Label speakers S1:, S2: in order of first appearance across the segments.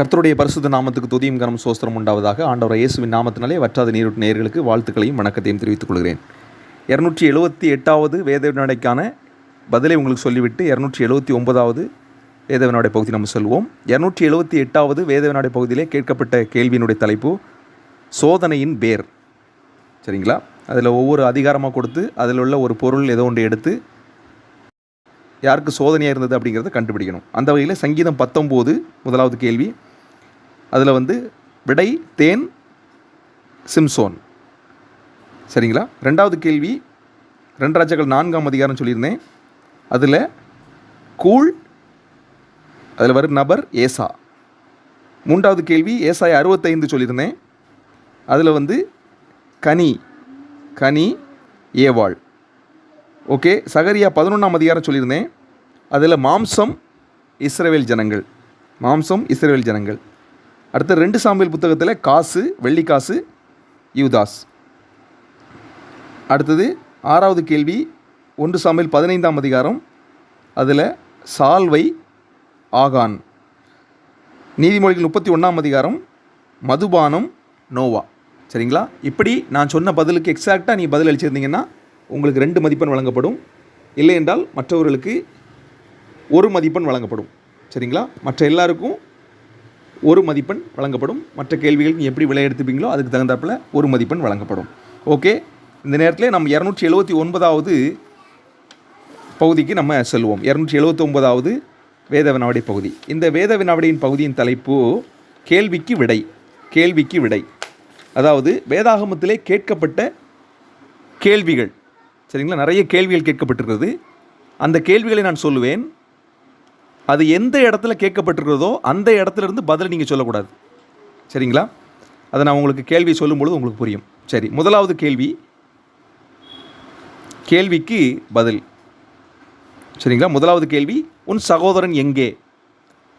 S1: கர்த்தருடைய பரிசுத்த நாமத்துக்கு துதியும் கனம் சோஸ்திரம் உண்டாவதாக ஆண்டவர் இயேசுவின் நாமத்தினாலே வற்றாத நீரூட்டு நேர்களுக்கு வாழ்த்துக்களையும் வணக்கத்தையும் தெரிவித்துக் கொள்கிறேன் இரநூற்றி எழுபத்தி எட்டாவது வேதவினாடைக்கான பதிலை உங்களுக்கு சொல்லிவிட்டு இரநூற்றி எழுபத்தி ஒன்பதாவது வேதவினாடை பகுதி நம்ம சொல்வோம். இரநூற்றி எழுபத்தி எட்டாவது வேதவினாடை பகுதியிலே கேட்கப்பட்ட கேள்வியினுடைய தலைப்பு சோதனையின் பேர் சரிங்களா? அதில் ஒவ்வொரு அதிகாரமாக கொடுத்து அதில் உள்ள ஒரு பொருள் ஏதோ ஒன்று எடுத்து யாருக்கு சோதனையாக இருந்தது அப்படிங்கிறத கண்டுபிடிக்கணும். அந்த வகையில் சங்கீதம் பத்தொம்போது முதலாவது கேள்வி அதில் வந்து விடை தேன் சிம்சோன். சரிங்களா? ரெண்டாவது கேள்வி ரெண்டு ராஜாக்கள் நான்காம் அதிகாரம் சொல்லியிருந்தேன். அதில் கூழ் அதில் வரும் நபர் ஏசா. மூன்றாவது கேள்வி ஏசாய் அறுபத்தைந்து சொல்லியிருந்தேன். அதில் வந்து கனி கனி ஏவாள். ஓகே சகரியா பதினொன்றாம் அதிகாரம் சொல்லியிருந்தேன். அதில் மாம்சம் இஸ்ரேவேல் ஜனங்கள். மாம்சம் இஸ்ரேவேல் ஜனங்கள். அடுத்து ரெண்டு சாம்பியல் புத்தகத்தில் காசு வெள்ளி காசு யூதாஸ். அடுத்தது ஆறாவது கேள்வி ஒன்று சாமியல் பதினைந்தாம் அதிகாரம் அதில் சால்வை ஆகான். நீதிமொழிகள் முப்பத்தி ஒன்றாம் அதிகாரம் மதுபானம் நோவா. சரிங்களா? இப்படி நான் சொன்ன பதிலுக்கு எக்ஸாக்டாக நீ பதில் அளிச்சிருந்தீங்கன்னா உங்களுக்கு ரெண்டு மதிப்பெண் வழங்கப்படும். இல்லை என்றால் மற்றவர்களுக்கு ஒரு மதிப்பெண் வழங்கப்படும். சரிங்களா? மற்ற எல்லாருக்கும் ஒரு மதிப்பெண் வழங்கப்படும். மற்ற கேள்விகள் நீங்கள் எப்படி விலை எடுத்துப்பீங்களோ அதுக்கு தகுந்தாப்பில் ஒரு மதிப்பெண் வழங்கப்படும். ஓகே? இந்த நேரத்தில் நம்ம இரநூற்றி எழுபத்தி ஒன்பதாவது பகுதிக்கு நம்ம செல்வோம். இரநூற்றி எழுபத்தி ஒன்பதாவது வேத வினாவடி பகுதி. இந்த வேத வினாவடியின் பகுதியின் தலைப்பு கேள்விக்கு விடை. கேள்விக்கு விடை. அதாவது வேதாகமத்திலே கேட்கப்பட்ட கேள்விகள். சரிங்களா? நிறைய கேள்விகள் கேட்கப்பட்டிருக்கிறது. அந்த கேள்விகளை நான் சொல்லுவேன். அது எந்த இடத்துல கேட்கப்பட்டிருக்கிறதோ அந்த இடத்துல இருந்து பதில் நீங்கள் சொல்லக்கூடாது. சரிங்களா? அதை நான் உங்களுக்கு கேள்வி சொல்லும்பொழுது உங்களுக்கு புரியும். சரி முதலாவது கேள்வி. கேள்விக்கு பதில். சரிங்களா? முதலாவது கேள்வி உன் சகோதரன் எங்கே?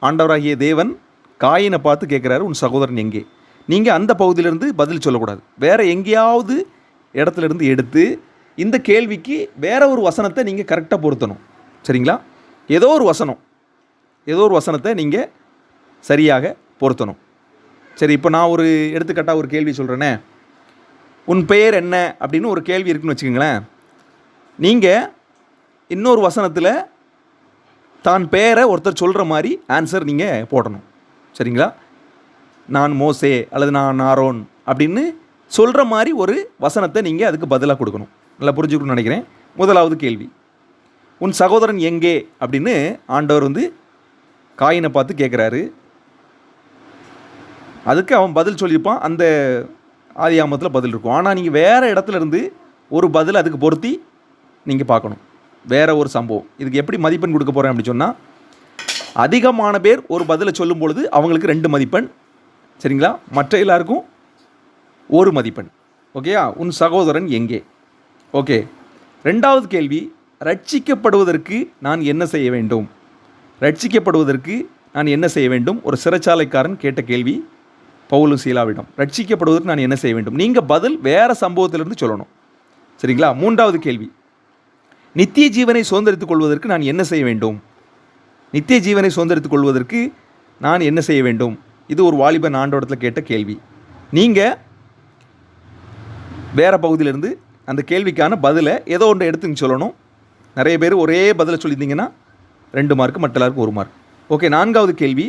S1: ஆண்டவராகிய தேவன் காயினை பார்த்து கேட்குறாரு உன் சகோதரன் எங்கே? நீங்கள் அந்த பகுதியிலேருந்து பதில் சொல்லக்கூடாது. வேறு எங்கேயாவது இடத்துல இருந்து எடுத்து இந்த கேள்விக்கு வேற ஒரு வசனத்தை நீங்கள் கரெக்டாக பொருத்தணும். சரிங்களா? ஏதோ ஒரு வசனம். ஏதோ ஒரு வசனத்தை நீங்கள் சரியாக பொருத்தணும். சரி இப்போ நான் ஒரு எடுத்துக்காட்டாக ஒரு கேள்வி சொல்கிறேனே உன் பெயர் என்ன அப்படின்னு ஒரு கேள்வி இருக்குன்னு வச்சுக்கோங்களேன். நீங்கள் இன்னொரு வசனத்தில் தான் பெயரை ஒருத்தர் சொல்கிற மாதிரி ஆன்சர் நீங்கள் போடணும். சரிங்களா? நான் மோசே அல்லது நான் ஆரோன் அப்படின்னு சொல்கிற மாதிரி ஒரு வசனத்தை நீங்கள் அதுக்கு பதிலாக கொடுக்கணும். நல்லா புரிஞ்சுக்கணும்னு நினைக்கிறேன். முதலாவது கேள்வி. உன் சகோதரன் எங்கே அப்படின்னு ஆண்டவர் வந்து காயினை பார்த்து கேட்குறாரு அதுக்கு அவன் பதில் சொல்லியிருப்பான். அந்த ஆதியாமத்தில் பதில் இருக்கும். ஆனால் நீங்கள் வேறு இடத்துல இருந்து ஒரு பதில் அதுக்கு பொருத்தி நீங்கள் பார்க்கணும். வேறு ஒரு சம்பவம். இதுக்கு எப்படி மதிப்பெண் கொடுக்க போகிறேன் அப்படின்னு சொன்னால் அதிகமான பேர் ஒரு பதிலை சொல்லும் பொழுது அவங்களுக்கு ரெண்டு மதிப்பெண். சரிங்களா? மற்ற எல்லாருக்கும் ஒரு மதிப்பெண். ஓகேயா? உன் சகோதரன் எங்கே? ஓகே. ரெண்டாவது கேள்வி ரட்சிக்கப்படுவதற்கு நான் என்ன செய்ய வேண்டும்? ரட்சிக்கப்படுவதற்கு நான் என்ன செய்ய வேண்டும்? ஒரு சிறைச்சாலைக்காரன் கேட்ட கேள்வி பவுலு சீலாவிடம். ரட்சிக்கப்படுவதற்கு நான் என்ன செய்ய வேண்டும்? நீங்கள் பதில் வேறு சம்பவத்திலிருந்து சொல்லணும். சரிங்களா? மூன்றாவது கேள்வி. நித்திய ஜீவனை சுதந்திரித்துக் கொள்வதற்கு நான் என்ன செய்ய வேண்டும்? நித்திய ஜீவனை சுதந்திரித்துக் கொள்வதற்கு நான் என்ன செய்ய வேண்டும்? இது ஒரு வாலிபன் ஆண்டோடத்தில் கேட்ட கேள்வி. நீங்கள் வேறு பகுதியிலேருந்து அந்த கேள்விக்கான பதிலை ஏதோ ஒன்று எடுத்து சொல்லணும். நிறைய பேர் ஒரே பதிலை சொல்லியிருந்தீங்கன்னா ரெண்டு மார்க் மற்ற எல்லாருக்கும் ஒரு மார்க் ஓகே நான்காவது கேள்வி.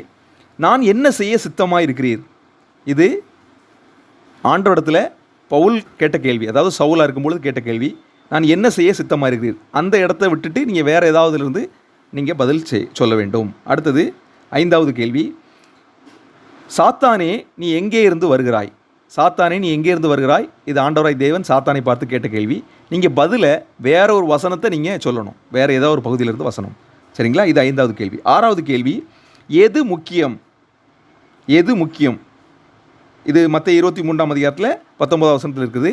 S1: நான் என்ன செய்ய சித்தமாக இருக்கிறீர் இது ஆண்டோடத்தில் பவுல் கேட்ட கேள்வி. அதாவது சவுலாக இருக்கும்பொழுது கேட்ட கேள்வி. நான் என்ன செய்ய சித்தமாக இருக்கிறீர் அந்த இடத்த விட்டுட்டு நீங்கள் வேறு ஏதாவதுலேருந்து நீங்கள் பதில் செய் சொல்ல வேண்டும். அடுத்தது ஐந்தாவது கேள்வி. சாத்தானே நீ எங்கே இருந்து வருகிறாய்? சாத்தானே நீ எங்கே இருந்து வருகிறாய்? இது ஆண்டவராய் தேவன் சாத்தானை பார்த்து கேட்ட கேள்வி. நீங்கள் பதிலை வேற ஒரு வசனத்தை நீங்கள் சொல்லணும். வேறு ஏதோ ஒரு பகுதியிலிருந்து வசனம். சரிங்களா? இது ஐந்தாவது கேள்வி. ஆறாவது கேள்வி எது முக்கியம்? எது முக்கியம்? இது மற்ற இருபத்தி மூன்றாம் அதிகாரத்தில் பத்தொன்பதாம் வசனத்தில் இருக்குது.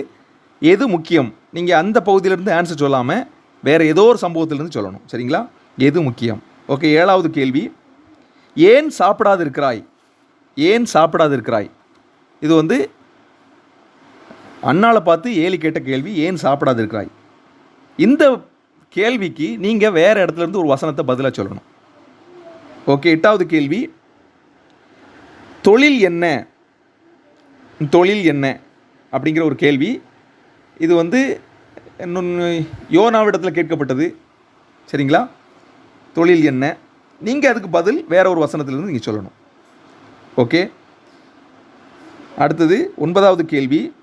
S1: எது முக்கியம்? நீங்கள் அந்த பகுதியிலேருந்து ஆன்சர் சொல்லாமல் வேறு ஏதோ ஒரு சம்பவத்திலேருந்து சொல்லணும். சரிங்களா? எது முக்கியம்? ஓகே ஏழாவது கேள்வி. ஏன் சாப்பிடாது இருக்கிறாய் ஏன் சாப்பிடாது இருக்கிறாய் இது வந்து அண்ணாவை பார்த்து ஏலி கேட்ட கேள்வி ஏன் சாப்பிடாது இருக்கிறாய் இந்த கேள்விக்கு நீங்கள் வேறு இடத்துல இருந்து ஒரு வசனத்தை பதிலாக சொல்லணும். ஓகே எட்டாவது கேள்வி. தொழில் என்ன? தொழில் என்ன? அப்படிங்கிற ஒரு கேள்வி. இது வந்து இன்னொன்று யோனாவிடத்தில் கேட்கப்பட்டது. சரிங்களா? தொழில் என்ன? நீங்கள் அதுக்கு பதில் வேற ஒரு வசனத்திலிருந்து நீங்கள் சொல்லணும். ஓகே அடுத்தது ஒன்பதாவது கேள்வி.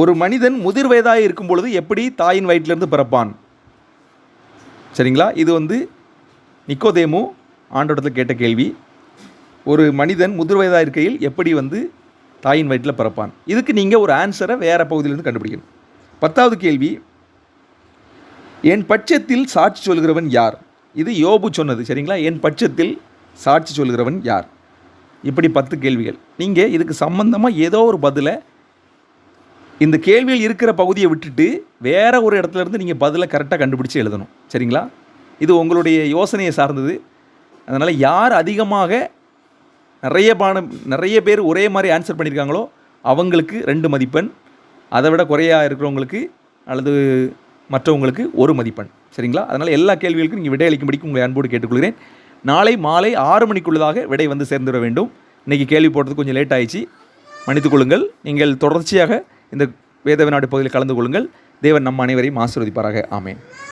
S1: ஒரு மனிதன் முதிர் வயதாக இருக்கும் பொழுது எப்படி தாயின் வயிற்றிலிருந்து பிறப்பான்? சரிங்களா? இது வந்து நிக்கோதேமு ஆண்டோடத்தில் கேட்ட கேள்வி. ஒரு மனிதன் முதிர் வயதாக இருக்கையில் எப்படி வந்து தாயின் வயிற்றில் பிறப்பான்? இதுக்கு நீங்கள் ஒரு ஆன்சரை வேறு பகுதியிலேருந்து கண்டுபிடிக்கணும். பத்தாவது கேள்வி என் பட்சத்தில் சாட்சி சொல்கிறவன் யார்? இது யோபு சொன்னது சரிங்களா? என் பட்சத்தில் சாட்சி சொல்கிறவன் யார்? இப்படி பத்து கேள்விகள். நீங்கள் இதுக்கு சம்பந்தமாக ஏதோ ஒரு பதிலை இந்த கேள்வியில் இருக்கிற பகுதியை விட்டுட்டு வேற ஒரு இடத்துல இருந்து நீங்கள் பதிலை கரெக்டாக கண்டுபிடிச்சு எழுதணும். சரிங்களா? இது உங்களுடைய யோசனையை சார்ந்தது. அதனால் யார் அதிகமாக நிறைய பான நிறைய பேர் ஒரே மாதிரி ஆன்சர் பண்ணியிருக்காங்களோ அவங்களுக்கு ரெண்டு மதிப்பெண் அதை விட குறையாக இருக்கிறவங்களுக்கு அல்லது மற்றவங்களுக்கு ஒரு மதிப்பெண். சரிங்களா? அதனால் எல்லா கேள்விகளுக்கும் நீங்கள் விடை அளிக்கும்படிக்கு உங்களை அன்போடு கேட்டுக்கொள்கிறேன். நாளை மாலை ஆறு மணிக்குள்ளதாக விடை வந்து சேர்ந்துட வேண்டும். இன்றைக்கி கேள்வி போடுறது கொஞ்சம் லேட் ஆயிடுச்சு. மன்னித்துக்கொள்ளுங்கள் நீங்கள் தொடர்ச்சியாக இந்த வேதவிநாடு பகுதியில் கலந்து கொள்ளுங்கள். தேவன் நம் அனைவரையும் ஆசிர்வதிப்பாராக. ஆமென்.